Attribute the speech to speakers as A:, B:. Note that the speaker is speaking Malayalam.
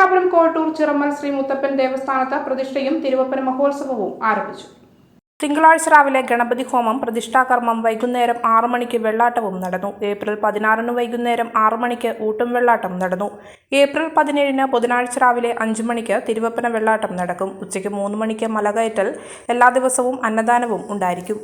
A: പത്തനാപുരം കോട്ടൂർ ചിറമ്മൽ ശ്രീ മുത്തപ്പൻ ദേവസ്ഥാനത്ത് പ്രതിഷ്ഠയും തിരുവപ്പന മഹോത്സവവും ആരംഭിച്ചു. തിങ്കളാഴ്ച രാവിലെ ഗണപതി ഹോമം പ്രതിഷ്ഠാകർമ്മം വൈകുന്നേരം ആറു മണിക്ക് വെള്ളാട്ടവും നടന്നു. ഏപ്രിൽ പതിനാറിന് വൈകുന്നേരം ആറു മണിക്ക് ഊട്ടും വെള്ളാട്ടം നടന്നു. ഏപ്രിൽ പതിനേഴിന് ബുധനാഴ്ച രാവിലെ അഞ്ചു മണിക്ക് തിരുവപ്പന വെള്ളാട്ടം നടക്കും. ഉച്ചയ്ക്ക് മൂന്ന് മണിക്ക് മലകയറ്റൽ എല്ലാ ദിവസവും അന്നദാനവും ഉണ്ടായിരിക്കും.